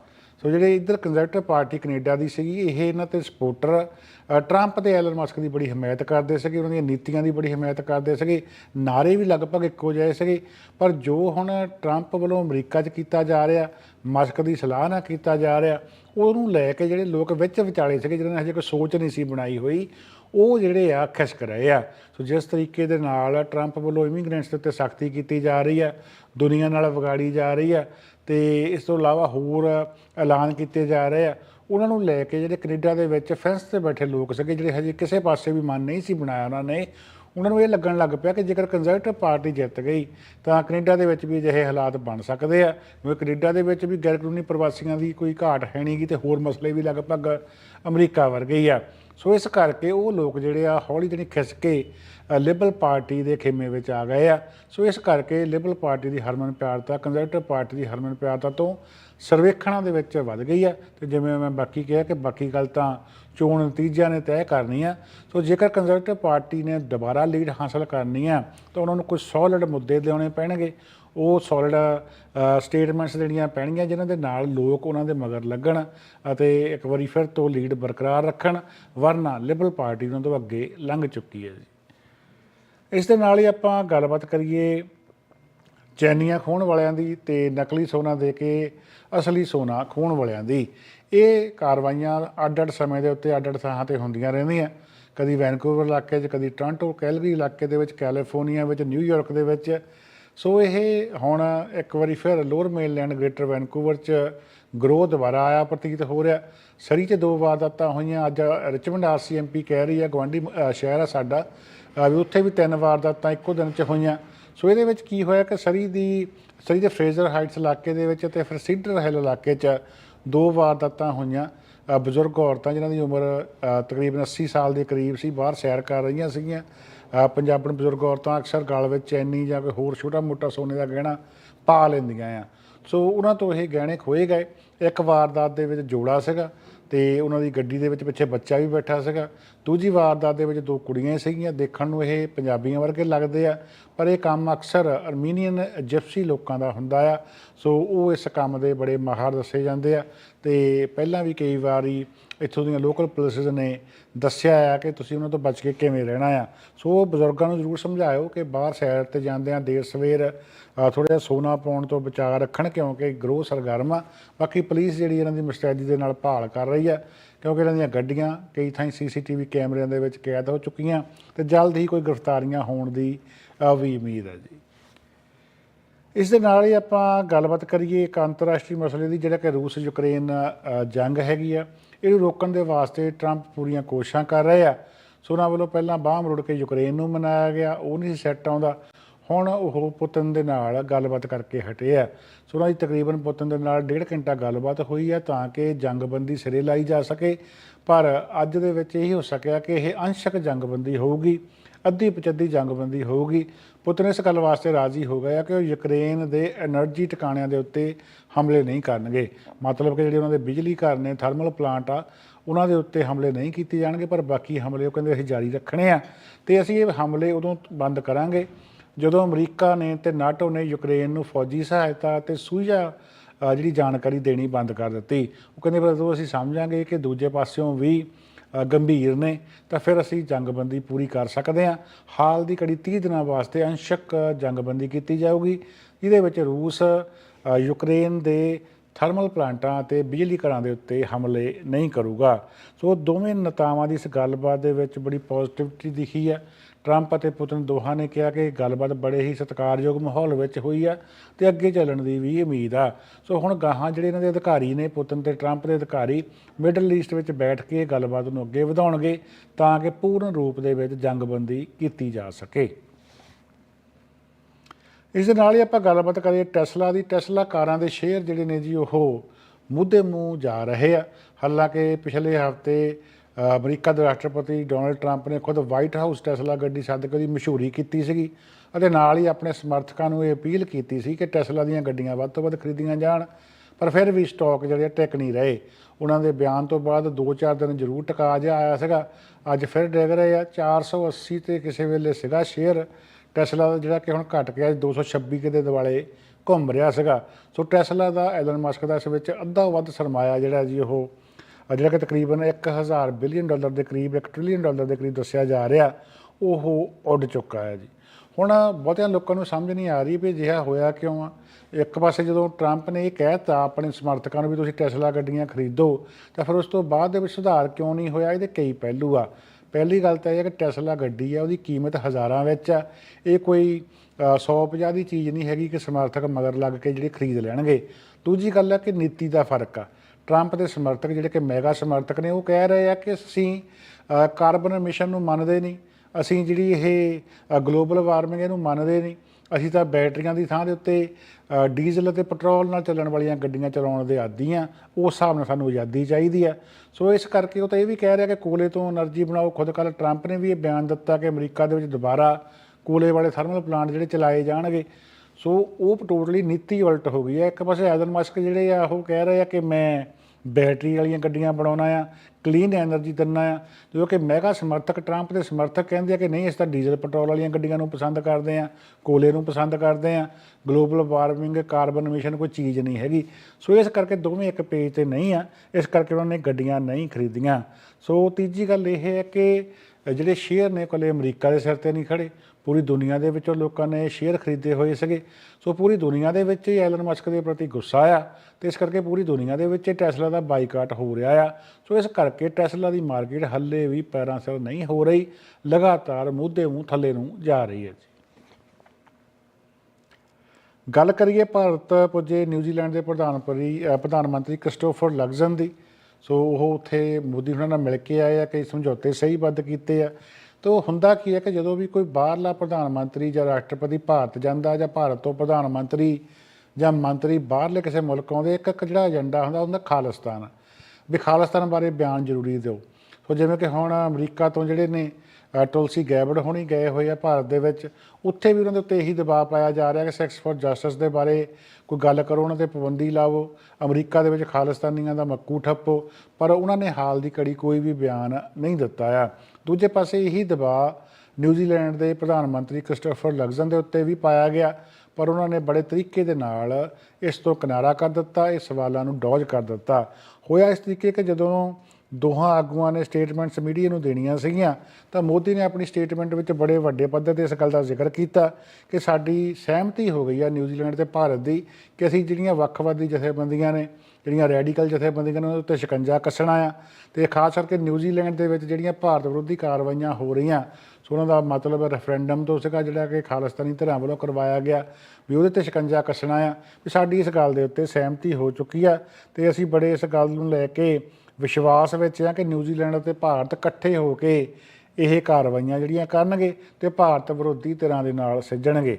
Speaker 1: ਸੋ ਜਿਹੜੇ ਇੱਧਰ ਕੰਜ਼ਰਵੇਟਿਵ ਪਾਰਟੀ ਕੈਨੇਡਾ ਦੀ ਸੀਗੀ, ਇਹ ਇਹਨਾਂ ਤੇ ਸਪੋਰਟਰ ਟਰੰਪ ਤੇ ਐਲਨ ਮਸਕ ਦੀ ਬੜੀ ਹਮਾਇਤ ਕਰਦੇ ਸੀਗੇ, ਉਹਨਾਂ ਦੀਆਂ ਨੀਤੀਆਂ ਦੀ ਬੜੀ ਹਮਾਇਤ ਕਰਦੇ ਸੀਗੇ, ਨਾਰੇ ਵੀ ਲਗਭਗ ਇੱਕੋ ਜਿਹੇ ਸੀਗੇ, ਪਰ ਜੋ ਹੁਣ ਟਰੰਪ ਵੱਲੋਂ ਅਮਰੀਕਾ 'ਚ ਕੀਤਾ ਜਾ ਰਿਹਾ ਮਸਕ ਦੀ ਸਲਾਹ ਨਾਲ ਕੀਤਾ ਜਾ ਰਿਹਾ, ਉਹਨੂੰ ਲੈ ਕੇ ਜਿਹੜੇ ਲੋਕ ਵਿੱਚ ਵਿਚਾਲੇ ਸੀਗੇ, ਜਿਹਨਾਂ ਨੇ ਹਜੇ ਕੋਈ ਸੋਚ ਨਹੀਂ ਸੀ ਬਣਾਈ ਹੋਈ, ਉਹ ਜਿਹੜੇ ਆ ਖਿਸਕ ਰਹੇ ਆ। ਸੋ ਜਿਸ ਤਰੀਕੇ ਦੇ ਨਾਲ ਟਰੰਪ ਵੱਲੋਂ ਇਮੀਗ੍ਰੈਂਟਸ ਦੇ ਉੱਤੇ ਸਖਤੀ ਕੀਤੀ ਜਾ ਰਹੀ ਆ, ਦੁਨੀਆ ਨਾਲ ਵਿਗਾੜੀ ਜਾ ਰਹੀ ਆ, ਤੇ ਇਸ ਤੋਂ ਇਲਾਵਾ ਹੋਰ ਐਲਾਨ ਕੀਤੇ ਜਾ ਰਹੇ ਆ। ਉਹਨਾਂ ਨੂੰ ਲੈ ਕੇ ਜਿਹੜੇ ਕੈਨੇਡਾ ਦੇ ਵਿੱਚ ਫੈਂਸ ਤੇ ਬੈਠੇ ਲੋਕ ਸੀਗੇ, ਜਿਹੜੇ ਹਜੇ ਕਿਸੇ ਪਾਸੇ ਵੀ ਮਨ ਨਹੀਂ ਸੀ ਬਣਾਇਆ ਉਹਨਾਂ ਨੇ, ਉਹਨਾਂ ਨੂੰ ਇਹ ਲੱਗਣ ਲੱਗ ਪਿਆ ਕਿ ਜੇਕਰ ਕੰਜ਼ਰਵੇਟਿਵ ਪਾਰਟੀ ਜਿੱਤ ਗਈ, ਤਾਂ ਕੈਨੇਡਾ ਦੇ ਵਿੱਚ ਵੀ ਅਜਿਹੇ ਹਾਲਾਤ ਬਣ ਸਕਦੇ ਆ। ਕਿਉਂਕਿ ਕੈਨੇਡਾ ਦੇ ਵਿੱਚ ਵੀ ਗੈਰ ਕਾਨੂੰਨੀ ਪ੍ਰਵਾਸੀਆਂ ਦੀ ਕੋਈ ਘਾਟ ਹੈ ਨਹੀਂਗੀ ਤੇ ਹੋਰ ਮਸਲੇ ਵੀ ਲਗਭਗ ਅਮਰੀਕਾ ਵਰਗੇ ਹੀ ਆ। ਸੋ ਇਸ ਕਰਕੇ ਉਹ ਲੋਕ ਜਿਹੜੇ ਆ, ਹੌਲੀ ਜਿਹੀ ਖਿੱਚ ਕੇ ਲਿਬਰਲ ਪਾਰਟੀ ਦੇ ਖੇਮੇ ਵਿੱਚ ਆ ਗਏ ਆ। ਸੋ ਇਸ ਕਰਕੇ ਲਿਬਰਲ ਪਾਰਟੀ ਦੀ ਹਰਮਨ ਪਿਆਰਤਾ ਕੰਜ਼ਰਵੇਟਿਵ ਪਾਰਟੀ ਦੀ ਹਰਮਨ ਪਿਆਰਤਾ ਤੋਂ ਸਰਵੇਖਣਾਂ ਦੇ ਵਿੱਚ ਵੱਧ ਗਈ ਆ ਤੇ ਜਿਵੇਂ ਮੈਂ ਬਾਕੀ ਕਿਹਾ ਕਿ ਬਾਕੀ ਗੱਲ ਤਾਂ ਚੋਣ ਨਤੀਜਿਆਂ ਨੇ ਤੈਅ ਕਰਨੀ ਆ। ਸੋ ਜੇਕਰ ਕੰਜ਼ਰਵੇਟਿਵ ਪਾਰਟੀ ਨੇ ਦੁਬਾਰਾ ਲੀਡ ਹਾਸਲ ਕਰਨੀ ਆ, ਤਾਂ ਉਹਨਾਂ ਨੂੰ ਕੁਝ ਸੋਲਿਡ ਮੁੱਦੇ ਲਿਆਉਣੇ ਪੈਣਗੇ। ਉਹ ਸੋਲਿਡ ਸਟੇਟਮੈਂਟਸ ਦੇਣੀਆਂ ਪੈਣਗੀਆਂ ਜਿਨ੍ਹਾਂ ਦੇ ਨਾਲ ਲੋਕ ਉਹਨਾਂ ਦੇ ਮਗਰ ਲੱਗਣ ਅਤੇ ਇੱਕ ਵਾਰੀ ਫਿਰ ਤੋਂ ਲੀਡ ਬਰਕਰਾਰ ਰੱਖਣ, ਵਰਨਾ ਲਿਬਰਲ ਪਾਰਟੀ ਉਹਨਾਂ ਤੋਂ ਅੱਗੇ ਲੰਘ ਚੁੱਕੀ ਹੈ ਜੀ। ਇਸ ਦੇ ਨਾਲ ਹੀ ਆਪਾਂ ਗੱਲਬਾਤ ਕਰੀਏ ਚੈਨੀਆਂ ਖੋਣ ਵਾਲਿਆਂ ਦੀ ਤੇ ਨਕਲੀ ਸੋਨਾ ਦੇ ਕੇ ਅਸਲੀ ਸੋਨਾ ਖੋਣ ਵਾਲਿਆਂ ਦੀ। ਇਹ ਕਾਰਵਾਈਆਂ ਅੱਡ-ਅੱਡ ਸਮੇਂ ਦੇ ਉੱਤੇ ਅੱਡ-ਅੱਡ ਥਾਂ ਤੇ ਹੁੰਦੀਆਂ ਰਹਿੰਦੀਆਂ। ਕਦੀ ਵੈਨਕੂਵਰ ਇਲਾਕੇ 'ਚ, ਕਦੀ ਟੋਰਾਂਟੋ ਕੈਲਗਰੀ ਇਲਾਕੇ ਦੇ ਵਿੱਚ, ਕੈਲੀਫੋਰਨੀਆ ਵਿੱਚ ਨਿਊਯਾਰਕ ਦੇ ਵਿੱਚ। ਸੋ ਇਹ ਹੁਣ ਇੱਕ ਵਾਰੀ ਫਿਰ ਲੋਅਰ ਮੇਨਲੈਂਡ, ਗ੍ਰੇਟਰ ਵੈਨਕੂਵਰ 'ਚ ਗਰੋ ਦੁਬਾਰਾ ਆਇਆ ਪ੍ਰਤੀਤ ਹੋ ਰਿਹਾ। ਸਰੀ 'ਚ ਦੋ ਵਾਰਦਾਤਾਂ ਹੋਈਆਂ। ਅੱਜ ਰਿਚਮੰਡ ਆਰਸੀਐਮਪੀ ਕਹਿ ਰਹੀ ਹੈ ਗਵਾਂਢੀ ਸ਼ਹਿਰ ਆ ਸਾਡਾ। ਵੀ ਉੱਥੇ ਵੀ ਤਿੰਨ ਵਾਰਦਾਤਾਂ ਇੱਕੋ ਦਿਨ 'ਚ ਹੋਈਆਂ। ਸੋ ਇਹਦੇ ਵਿੱਚ ਕੀ ਹੋਇਆ ਕਿ ਸਰੀ ਦੀ, ਸਰੀ ਦੇ ਫਰੇਜ਼ਰ ਹਾਈਟਸ ਇਲਾਕੇ ਦੇ ਵਿੱਚ ਤੇ ਫਿਰ ਸਿਡਰ ਹਿੱਲ ਇਲਾਕੇ 'ਚ ਦੋ ਵਾਰਦਾਤਾਂ ਹੋਈਆਂ। ਬਜ਼ੁਰਗ ਔਰਤਾਂ ਜਿਨ੍ਹਾਂ ਦੀ ਉਮਰ ਤਕਰੀਬਨ 80 ਸਾਲ ਦੇ ਕਰੀਬ ਸੀ, ਬਾਹਰ ਸੈਰ ਕਰ ਰਹੀਆਂ ਸੀਗੀਆਂ। ਪੰਜਾਬਣ ਬਜ਼ੁਰਗ ਔਰਤਾਂ ਅਕਸਰ ਗਲ ਵਿੱਚ ਚੈਨੀ ਜਾਂ ਕੋਈ ਹੋਰ ਛੋਟਾ ਮੋਟਾ ਸੋਨੇ ਦਾ ਗਹਿਣਾ ਪਾ ਲੈਂਦੀਆਂ ਆ। ਸੋ ਉਹਨਾਂ ਤੋਂ ਇਹ ਗਹਿਣੇ ਖੋਏ ਗਏ। ਇੱਕ ਵਾਰਦਾਤ ਦੇ ਵਿੱਚ ਜੋੜਾ ਸੀਗਾ ਤੇ ਉਹਨਾਂ ਦੀ ਗੱਡੀ ਦੇ ਵਿੱਚ ਪਿੱਛੇ ਬੱਚਾ ਵੀ ਬੈਠਾ ਸੀਗਾ। ਦੂਜੀ ਵਾਰਦਾਤ ਦੇ ਵਿੱਚ ਦੋ ਕੁੜੀਆਂ ਸੀਗੀਆਂ। ਦੇਖਣ ਨੂੰ ਇਹ ਪੰਜਾਬੀਆਂ ਵਰਗੇ ਲੱਗਦੇ ਆ, ਪਰ ਇਹ ਕੰਮ ਅਕਸਰ ਅਰਮੀਨੀਅਨ ਜਿਪਸੀ ਲੋਕਾਂ ਦਾ ਹੁੰਦਾ ਆ। ਸੋ ਉਹ ਇਸ ਕੰਮ ਦੇ ਬੜੇ ਮਾਹਰ ਦੱਸੇ ਜਾਂਦੇ ਆ ਤੇ ਪਹਿਲਾਂ ਵੀ ਕਈ ਵਾਰੀ ਇੱਥੋਂ ਦੀਆਂ ਲੋਕਲ ਪੁਲਿਸਿਸ ਨੇ ਦੱਸਿਆ ਆ ਕਿ ਤੁਸੀਂ ਉਹਨਾਂ ਤੋਂ ਬਚ ਕੇ ਕਿਵੇਂ ਰਹਿਣਾ ਆ। ਸੋ ਉਹ ਬਜ਼ੁਰਗਾਂ ਨੂੰ ਜ਼ਰੂਰ ਸਮਝਾਇਓ ਕਿ ਬਾਹਰ ਸੈਰ ਤੇ ਜਾਂਦੇ ਆ ਦੇਰ ਸਵੇਰ ਥੋੜਾ ਜਿਹਾ ਸੋਨਾ ਪਾਉਣ ਤੋਂ ਬਚਾ ਰੱਖਣ ਕਿਉਂਕਿ ਗਰੋਹ ਸਰਗਰਮ ਆ। ਬਾਕੀ ਪੁਲਿਸ ਜਿਹੜੀ ਇਹਨਾਂ ਦੀ ਮੁਸਤੈਦੀ ਦੇ ਨਾਲ ਭਾਲ ਕਰ ਰਹੀ ਆ, ਕਿਉਂਕਿ ਇਹਨਾਂ ਦੀਆਂ ਗੱਡੀਆਂ ਕਈ ਥਾਈਂ ਸੀਸੀਟੀਵੀ ਕੈਮਰਿਆਂ ਦੇ ਵਿੱਚ ਕੈਦ ਹੋ ਚੁੱਕੀਆਂ ਤੇ ਜਲਦ ਹੀ ਕੋਈ ਗ੍ਰਿਫਤਾਰੀਆਂ ਹੋਣ ਦੀ ਵੀ ਉਮੀਦ ਹੈ ਜੀ। ਇਸ ਦੇ ਨਾਲ ਹੀ ਆਪਾਂ ਗੱਲਬਾਤ ਕਰੀਏ ਇੱਕ ਅੰਤਰਰਾਸ਼ਟਰੀ ਮਸਲੇ ਦੀ, ਜਿਹੜਾ ਕਿ ਰੂਸ, ਯੂਕਰੇਨ ਜੰਗ ਹੈਗੀ ਆ। ਇਹਨੂੰ ਰੋਕਣ ਦੇ ਵਾਸਤੇ ਟਰੰਪ ਪੂਰੀਆਂ ਕੋਸ਼ਿਸ਼ਾਂ ਕਰ ਰਹੇ ਆ। ਸੋ ਉਹਨਾਂ ਵੱਲੋਂ ਪਹਿਲਾਂ ਬਾਂਹ ਮਰੋੜ ਕੇ ਯੂਕਰੇਨ ਨੂੰ ਮਨਾਇਆ ਗਿਆ। ਉਹ ਨਹੀਂ ਸੈੱਟ ਆਉਂਦਾ। ਹੁਣ ਉਹ ਪੁੱਤਨ ਦੇ ਨਾਲ ਗੱਲਬਾਤ ਕਰਕੇ ਹਟੇ ਆ। ਸੋ ਉਹਨਾਂ ਦੀ ਤਕਰੀਬਨ ਪੁੱਤਨ ਦੇ ਨਾਲ ਡੇਢ ਘੰਟਾ ਗੱਲਬਾਤ ਹੋਈ ਆ ਤਾਂ ਕਿ ਜੰਗਬੰਦੀ ਸਿਰੇ ਲਾਈ ਜਾ ਸਕੇ। ਪਰ ਅੱਜ ਦੇ ਵਿੱਚ ਇਹ ਹੋ ਸਕਿਆ ਕਿ ਇਹ ਅੰਸ਼ਕ ਜੰਗਬੰਦੀ ਹੋਊਗੀ, ਅੱਧੀ ਪਚੱਦੀ ਜੰਗਬੰਦੀ ਹੋਊਗੀ। ਪੁੱਤਨ ਇਸ ਗੱਲ ਵਾਸਤੇ ਰਾਜ਼ੀ ਹੋ ਗਿਆ ਕਿ ਉਹ ਯੂਕਰੇਨ ਦੇ એનર્ਜੀ ਟਿਕਾਣਿਆਂ ਦੇ ਉੱਤੇ ਹਮਲੇ ਨਹੀਂ ਕਰਨਗੇ। ਮਤਲਬ ਕਿ ਜਿਹੜੇ ਉਹਨਾਂ ਦੇ ਬਿਜਲੀ ਘਰ ਨੇ, ਥਰਮਲ ਪਲਾਂਟ ਆ, ਉਹਨਾਂ ਦੇ ਉੱਤੇ ਹਮਲੇ ਨਹੀਂ ਕੀਤੇ ਜਾਣਗੇ, ਪਰ ਬਾਕੀ ਹਮਲੇ ਉਹ ਕਹਿੰਦੇ ਅਸੀਂ ਜਾਰੀ ਰੱਖਣੇ ਆ। ਤੇ ਅਸੀਂ ਇਹ ਹਮਲੇ ਉਦੋਂ ਬੰਦ ਕਰਾਂਗੇ ਜਦੋਂ ਅਮਰੀਕਾ ਨੇ ਤੇ ਨਾਟੋ ਨੇ ਯੂਕਰੇਨ ਨੂੰ ਫੌਜੀ ਸਹਾਇਤਾ ਤੇ ਸੁਝਾ ਜਿਹੜੀ ਜਾਣਕਾਰੀ ਦੇਣੀ ਬੰਦ ਕਰ ਦਿੱਤੀ, ਉਹ ਕਹਿੰਦੇ ਪਰ ਜਦੋਂ ਅਸੀਂ ਸਮਝਾਂਗੇ ਕਿ ਦੂਜੇ ਪਾਸਿਓਂ ਵੀ ਗੰਭੀਰ ਨੇ, ਤਾਂ ਫਿਰ ਅਸੀਂ ਜੰਗਬੰਦੀ ਪੂਰੀ ਕਰ ਸਕਦੇ ਹਾਂ। ਹਾਲ ਦੀ ਕੜੀ 30 ਦਿਨਾਂ ਵਾਸਤੇ ਅੰਸ਼ਕ ਜੰਗਬੰਦੀ ਕੀਤੀ ਜਾਊਗੀ। ਜਿਹਦੇ ਵਿੱਚ ਰੂਸ ਯੂਕਰੇਨ ਦੇ ਥਰਮਲ ਪਲਾਂਟਾਂ ਤੇ ਬਿਜਲੀ ਘਰਾਂ ਦੇ ਉੱਤੇ ਹਮਲੇ ਨਹੀਂ ਕਰੂਗਾ। ਸੋ ਦੋਵੇਂ ਨੇਤਾਵਾਂ ਦੀ ਇਸ ਗੱਲਬਾਤ ਦੇ ਵਿੱਚ ਬੜੀ ਪੋਜ਼ਿਟਿਵਿਟੀ ਦਿਖੀ ਹੈ। ਟਰੰਪ ਅਤੇ ਪੁਤਨ ਦੋਹਾਂ ਨੇ ਕਿਹਾ ਕਿ ਗੱਲਬਾਤ ਬੜੇ ਹੀ ਸਤਿਕਾਰਯੋਗ ਮਾਹੌਲ ਵਿੱਚ ਹੋਈ ਆ ਤੇ ਅੱਗੇ ਚੱਲਣ ਦੀ ਵੀ ਉਮੀਦ ਆ। ਸੋ ਹੁਣ ਗਾਹਾਂ ਜਿਹੜੇ ਇਹਨਾਂ ਦੇ ਅਧਿਕਾਰੀ ਨੇ, ਪੁਤਨ ਤੇ ਟਰੰਪ ਦੇ ਅਧਿਕਾਰੀ ਮਿਡਲ ਈਸਟ ਵਿੱਚ ਬੈਠ ਕੇ ਗੱਲਬਾਤ ਨੂੰ ਅੱਗੇ ਵਧਾਉਣਗੇ ਤਾਂ ਕਿ ਪੂਰਨ ਰੂਪ ਦੇ ਵਿੱਚ ਜੰਗਬੰਦੀ ਕੀਤੀ ਜਾ ਸਕੇ। ਇਸ ਦੇ ਨਾਲ ਹੀ ਆਪਾਂ ਗੱਲਬਾਤ ਕਰੀਏ ਟੈਸਲਾ ਦੀ। ਟੈਸਲਾ ਕਾਰਾਂ ਦੇ ਸ਼ੇਅਰ ਜਿਹੜੇ ਨੇ ਜੀ, ਉਹ ਮੁੱਦੇ ਮੂੰਹ ਜਾ ਰਹੇ ਆ। ਹਾਲਾਂਕਿ ਪਿਛਲੇ ਹਫ਼ਤੇ ਅਮਰੀਕਾ ਦੇ ਰਾਸ਼ਟਰਪਤੀ ਡੋਨਲਡ ਟਰੰਪ ਨੇ ਖੁਦ ਵਾਈਟ ਹਾਊਸ ਟੈਸਲਾ ਗੱਡੀ ਸੱਦ ਕੇ ਉਹਦੀ ਮਸ਼ਹੂਰੀ ਕੀਤੀ ਸੀਗੀ ਅਤੇ ਨਾਲ ਹੀ ਆਪਣੇ ਸਮਰਥਕਾਂ ਨੂੰ ਇਹ ਅਪੀਲ ਕੀਤੀ ਸੀ ਕਿ ਟੈਸਲਾ ਦੀਆਂ ਗੱਡੀਆਂ ਵੱਧ ਤੋਂ ਵੱਧ ਖਰੀਦੀਆਂ ਜਾਣ, ਪਰ ਫਿਰ ਵੀ ਸਟਾਕ ਜਿਹੜੇ ਆ ਟਿਕ ਨਹੀਂ ਰਹੇ। ਉਹਨਾਂ ਦੇ ਬਿਆਨ ਤੋਂ ਬਾਅਦ 2-4 ਦਿਨ ਜ਼ਰੂਰ ਟਿਕਾ ਜਿਹਾ ਆਇਆ ਸੀਗਾ। ਅੱਜ ਫਿਰ ਡਿੱਗ ਰਹੇ ਆ। 480 ਤੇ ਕਿਸੇ ਵੇਲੇ ਸੀਗਾ ਸ਼ੇਅਰ। ਟੈਸਲਾ ਦਾ ਜਿਹੜਾ ਕਿ ਹੁਣ ਘਟ ਗਿਆ 226 ਕਿਤੇ ਦਿਵਾਲੇ ਘੁੰਮ ਰਿਹਾ ਸੀਗਾ। ਸੋ ਟੈਸਲਾ ਦਾ ਐਲਨ ਮਸਕ ਦਾ ਇਸ ਵਿੱਚ ਅੱਧਾ ਵੱਧ ਸਰਮਾਇਆ ਜਿਹੜਾ ਜੀ ਉਹ ਜਿਹੜਾ ਕਿ ਤਕਰੀਬਨ 1000 ਬਿਲੀਅਨ ਡਾਲਰ ਦੇ ਕਰੀਬ 1 ਟ੍ਰਿਲੀਅਨ ਡਾਲਰ ਦੇ ਕਰੀਬ ਦੱਸਿਆ ਜਾ ਰਿਹਾ, ਉਹ ਉੱਡ ਚੁੱਕਾ ਹੈ ਜੀ। ਹੁਣ ਬਹੁਤਿਆਂ ਲੋਕਾਂ ਨੂੰ ਸਮਝ ਨਹੀਂ ਆ ਰਹੀ ਵੀ ਅਜਿਹਾ ਹੋਇਆ ਕਿਉਂ ਆ। ਇੱਕ ਪਾਸੇ ਜਦੋਂ ਟਰੰਪ ਨੇ ਇਹ ਕਹਿਤਾ ਆਪਣੇ ਸਮਰਥਕਾਂ ਨੂੰ ਵੀ ਤੁਸੀਂ ਟੈਸਲਾ ਗੱਡੀਆਂ ਖਰੀਦੋ, ਤਾਂ ਫਿਰ ਉਸ ਤੋਂ ਬਾਅਦ ਦੇ ਵਿੱਚ ਸੁਧਾਰ ਕਿਉਂ ਨਹੀਂ ਹੋਇਆ? ਇਹਦੇ ਕਈ ਪਹਿਲੂ ਆ। ਪਹਿਲੀ ਗੱਲ ਤਾਂ ਇਹ ਹੈ ਕਿ ਟੈਸਲਾ ਗੱਡੀ ਆ, ਉਹਦੀ ਕੀਮਤ ਹਜ਼ਾਰਾਂ ਵਿੱਚ ਆ। ਇਹ ਕੋਈ 150 ਦੀ ਚੀਜ਼ ਨਹੀਂ ਹੈਗੀ ਕਿ ਸਮਰਥਕ ਮਗਰ ਲੱਗ ਕੇ ਜਿਹੜੇ ਖਰੀਦ ਲੈਣਗੇ। ਦੂਜੀ ਗੱਲ ਹੈ ਕਿ ਨੀਤੀ ਦਾ ਫ਼ਰਕ ਆ। ਟਰੰਪ ਦੇ ਸਮਰਥਕ ਜਿਹੜੇ ਕਿ ਮੈਗਾ ਸਮਰਥਕ ਨੇ, ਉਹ ਕਹਿ ਰਹੇ ਆ ਕਿ ਅਸੀਂ ਕਾਰਬਨ ਮਿਸ਼ਨ ਨੂੰ ਮੰਨਦੇ ਨਹੀਂ। ਅਸੀਂ ਜਿਹੜੀ ਇਹ ਗਲੋਬਲ ਵਾਰਮਿੰਗ ਇਹਨੂੰ ਮੰਨਦੇ ਨਹੀਂ। ਅਸੀਂ ਤਾਂ ਬੈਟਰੀਆਂ ਦੀ ਥਾਂ ਦੇ ਉੱਤੇ ਡੀਜ਼ਲ ਅਤੇ ਪੈਟਰੋਲ ਨਾਲ ਚੱਲਣ ਵਾਲੀਆਂ ਗੱਡੀਆਂ ਚਲਾਉਣ ਦੇ ਆਦੀ ਆ। ਉਸ ਹਿਸਾਬ ਨਾਲ ਸਾਨੂੰ ਆਜ਼ਾਦੀ ਚਾਹੀਦੀ ਆ। ਸੋ ਇਸ ਕਰਕੇ ਉਹ ਤਾਂ ਇਹ ਵੀ ਕਹਿ ਰਿਹਾ ਕਿ ਕੋਲੇ ਤੋਂ એનર્ਜੀ ਬਣਾਓ। ਖੁਦ ਕੱਲ ਟਰੰਪ ਨੇ ਵੀ ਇਹ ਬਿਆਨ ਦਿੱਤਾ ਕਿ ਅਮਰੀਕਾ ਦੇ ਵਿੱਚ ਦੁਬਾਰਾ ਕੋਲੇ ਵਾਲੇ ਥਰਮਲ ਪਲਾਂਟ ਜਿਹੜੇ ਚਲਾਏ ਜਾਣਗੇ। ਸੋ ਉਹ ਟੋਟਲੀ ਨੀਤੀ ਉਲਟ ਹੋ ਗਈ ਹੈ ਇੱਕ ਪਾਸੇ ਐਲਨ ਮਸਕ ਜਿਹੜੇ ਆ, ਉਹ ਕਹਿ ਰਹੇ ਆ ਕਿ ਮੈਂ ਬੈਟਰੀ ਵਾਲੀਆਂ ਗੱਡੀਆਂ ਬਣਾਉਣਾ ਆ ਕਲੀਨ એનર્ਜੀ ਦਿੰਨਾ ਆ। ਜੋ ਕਿ ਮੈਗਾ ਸਮਰਥਕ ਟਰੰਪ ਦੇ ਸਮਰਥਕ ਕਹਿੰਦੇ ਆ ਕਿ ਨਹੀਂ, ਅਸੀਂ ਤਾਂ ਡੀਜ਼ਲ ਪੈਟਰੋਲ ਵਾਲੀਆਂ ਗੱਡੀਆਂ ਨੂੰ ਪਸੰਦ ਕਰਦੇ ਆ, ਕੋਲੇ ਨੂੰ ਪਸੰਦ ਕਰਦੇ ਆ। ਗਲੋਬਲ ਵਾਰਮਿੰਗ ਕਾਰਬਨ ਐਮਿਸ਼ਨ ਕੋਈ ਚੀਜ਼ ਨਹੀਂ ਹੈਗੀ। ਸੋ ਇਸ ਕਰਕੇ ਦੋਵੇਂ ਇੱਕ ਪੇਜ ਤੇ ਨਹੀਂ ਆ, ਇਸ ਕਰਕੇ ਉਹਨਾਂ ਨੇ ਗੱਡੀਆਂ ਨਹੀਂ ਖਰੀਦੀਆਂ। ਸੋ ਤੀਜੀ ਗੱਲ ਇਹ ਹੈ ਕਿ ਜਿਹੜੇ ਸ਼ੇਅਰ ਨੇ ਕੋਲੇ ਅਮਰੀਕਾ ਦੇ ਸਿਰ ਤੇ ਨਹੀਂ ਖੜੇ ਪੂਰੀ ਦੁਨੀਆ ਦੇ ਵਿੱਚੋਂ ਲੋਕਾਂ ਨੇ ਸ਼ੇਅਰ ਖਰੀਦੇ ਹੋਏ ਸੀਗੇ। ਸੋ ਪੂਰੀ ਦੁਨੀਆ ਦੇ ਵਿੱਚ ਹੀ ਐਲਨ ਮਸਕ ਦੇ ਪ੍ਰਤੀ ਗੁੱਸਾ ਆ ਤੇ ਇਸ ਕਰਕੇ ਪੂਰੀ ਦੁਨੀਆ ਦੇ ਵਿੱਚ ਹੀ ਟੈਸਲਾ ਦਾ ਬਾਈਕਾਟ ਹੋ ਰਿਹਾ ਆ। ਸੋ ਇਸ ਕਰਕੇ ਟੈਸਲਾ ਦੀ ਮਾਰਕੀਟ ਹੱਲੇ ਵੀ ਪੈਰਾਂ ਸਿਰ ਨਹੀਂ ਹੋ ਰਹੀ, ਲਗਾਤਾਰ ਮੁੱਦੇ ਮੂੰਹ ਥੱਲੇ ਨੂੰ ਜਾ ਰਹੀ ਹੈ ਜੀ। ਗੱਲ ਕਰੀਏ ਭਾਰਤ ਪੁੱਜੇ ਨਿਊਜ਼ੀਲੈਂਡ ਦੇ ਪ੍ਰਧਾਨ ਮੰਤਰੀ ਪ੍ਰਧਾਨ ਮੰਤਰੀ ਕ੍ਰਿਸਟੋਫਰ ਲਗਜ਼ਨ ਦੀ। ਸੋ ਉਹ ਉੱਥੇ ਮੋਦੀ ਉਹਨਾਂ ਨਾਲ ਮਿਲ ਕੇ ਆਏ ਆ, ਕਈ ਸਮਝੌਤੇ ਸਹੀਬੱਧ ਕੀਤੇ ਆ। ਤੋ ਹੁੰਦਾ ਕੀ ਹੈ ਕਿ ਜਦੋਂ ਵੀ ਕੋਈ ਬਾਹਰਲਾ ਪ੍ਰਧਾਨ ਮੰਤਰੀ ਜਾਂ ਰਾਸ਼ਟਰਪਤੀ ਭਾਰਤ ਜਾਂਦਾ ਜਾਂ ਭਾਰਤ ਤੋਂ ਪ੍ਰਧਾਨ ਮੰਤਰੀ ਜਾਂ ਮੰਤਰੀ ਬਾਹਰਲੇ ਕਿਸੇ ਮੁਲਕ ਆਉਂਦੇ, ਇੱਕ ਇੱਕ ਜਿਹੜਾ ਏਜੰਡਾ ਹੁੰਦਾ ਉਹਦਾ ਖਾਲਿਸਤਾਨ ਵੀ ਖਾਲਿਸਤਾਨ ਬਾਰੇ ਬਿਆਨ ਜ਼ਰੂਰੀ ਦਿਓ। ਸੋ ਜਿਵੇਂ ਕਿ ਹੁਣ ਅਮਰੀਕਾ ਤੋਂ ਜਿਹੜੇ ਨੇ ਤੁਲਸੀ ਗੈਬੜ ਹੋਣੀ ਗਏ ਹੋਏ ਆ ਭਾਰਤ ਦੇ ਵਿੱਚ। ਉੱਥੇ ਵੀ ਉਹਨਾਂ ਦੇ ਉੱਤੇ ਇਹੀ ਦਬਾਅ ਪਾਇਆ ਜਾ ਰਿਹਾ ਕਿ ਸੈਕਸ ਫॉर ਜਸਟਿਸ ਦੇ ਬਾਰੇ ਕੋਈ ਗੱਲ ਕਰੋ, ਉਹਨਾਂ ਤੇ ਪਾਬੰਦੀ ਲਾਵੋ ਅਮਰੀਕਾ ਦੇ ਵਿੱਚ ਖਾਲਿਸਤਾਨੀਆਂ ਦਾ ਮੱਕੂ ਠੱਪੋ, ਪਰ ਉਹਨਾਂ ਨੇ ਹਾਲ ਦੀ ਕੜੀ ਕੋਈ ਵੀ ਬਿਆਨ ਨਹੀਂ ਦਿੱਤਾ ਆ। ਦੂਜੇ ਪਾਸੇ ਇਹੀ ਦਬਾਅ ਨਿਊਜ਼ੀਲੈਂਡ ਦੇ ਪ੍ਰਧਾਨ ਮੰਤਰੀ ਕ੍ਰਿਸਟੋਫਰ ਲਗਜ਼ਨ ਦੇ ਉੱਤੇ ਵੀ ਪਾਇਆ ਗਿਆ, ਪਰ ਉਹਨਾਂ ਨੇ ਬੜੇ ਤਰੀਕੇ ਦੇ ਨਾਲ ਇਸ ਤੋਂ ਕਿਨਾਰਾ ਕਰ ਦਿੱਤਾ, ਇਹ ਸਵਾਲਾਂ ਨੂੰ ਡੌਜ ਕਰ ਦਿੱਤਾ। ਹੋਇਆ ਇਸ ਤਰੀਕੇ ਕਿ ਜਦੋਂ ਦੋਹਾਂ ਆਗੂਆਂ ਨੇ ਸਟੇਟਮੈਂਟਸ ਮੀਡੀਆ ਨੂੰ ਦੇਣੀਆਂ ਸੀਗੀਆਂ, ਤਾਂ ਮੋਦੀ ਨੇ ਆਪਣੀ ਸਟੇਟਮੈਂਟ ਵਿੱਚ ਬੜੇ ਵੱਡੇ ਪੱਧਰ ਤੇ ਇਸ ਗੱਲ ਦਾ ਜ਼ਿਕਰ ਕੀਤਾ ਕਿ ਸਾਡੀ ਸਹਿਮਤੀ ਹੋ ਗਈ ਆ ਨਿਊਜ਼ੀਲੈਂਡ ਤੇ ਭਾਰਤ ਦੀ ਕਿ ਅਸੀਂ ਜਿਹੜੀਆਂ ਵੱਖਵਾਦੀ ਜਥੇਬੰਦੀਆਂ ਨੇ, ਜਿਹੜੀਆਂ ਰੈਡੀਕਲ ਜਥੇਬੰਦੀਆਂ ਨੇ ਉਹਦੇ ਉੱਤੇ ਸ਼ਿਕੰਜਾ ਕੱਸਣਾ ਆ। ਤੇ ਖਾਸ ਕਰਕੇ ਨਿਊਜ਼ੀਲੈਂਡ ਦੇ ਵਿੱਚ ਜਿਹੜੀਆਂ ਭਾਰਤ ਵਿਰੋਧੀ ਕਾਰਵਾਈਆਂ ਹੋ ਰਹੀਆਂ, ਸੋ ਉਹਨਾਂ ਦਾ ਮਤਲਬ ਰੈਫਰੈਂਡਮ ਤੋਂ ਸੀਗਾ, ਜਿਹੜਾ ਕਿ ਖਾਲਿਸਤਾਨੀ ਧਿਰਾਂ ਵੱਲੋਂ ਕਰਵਾਇਆ ਗਿਆ ਵੀ ਉਹਦੇ ਤੇ ਸ਼ਿਕੰਜਾ ਕੱਸਣਾ ਆ, ਵੀ ਸਾਡੀ ਇਸ ਗੱਲ ਦੇ ਉੱਤੇ ਸਹਿਮਤੀ ਹੋ ਚੁੱਕੀ ਆ। ਤੇ ਅਸੀਂ ਬੜੇ ਇਸ ਗੱਲ ਨੂੰ ਲੈ ਕੇ ਵਿਸ਼ਵਾਸ ਵਿੱਚ ਆ ਕਿ ਨਿਊਜ਼ੀਲੈਂਡ ਅਤੇ ਭਾਰਤ ਇਕੱਠੇ ਹੋ ਕੇ ਇਹ ਕਾਰਵਾਈਆਂ ਜਿਹੜੀਆਂ ਕਰਨਗੇ ਤੇ ਭਾਰਤ ਵਿਰੋਧੀ ਧਿਰਾਂ ਦੇ ਨਾਲ ਸਿੱਝਣਗੇ।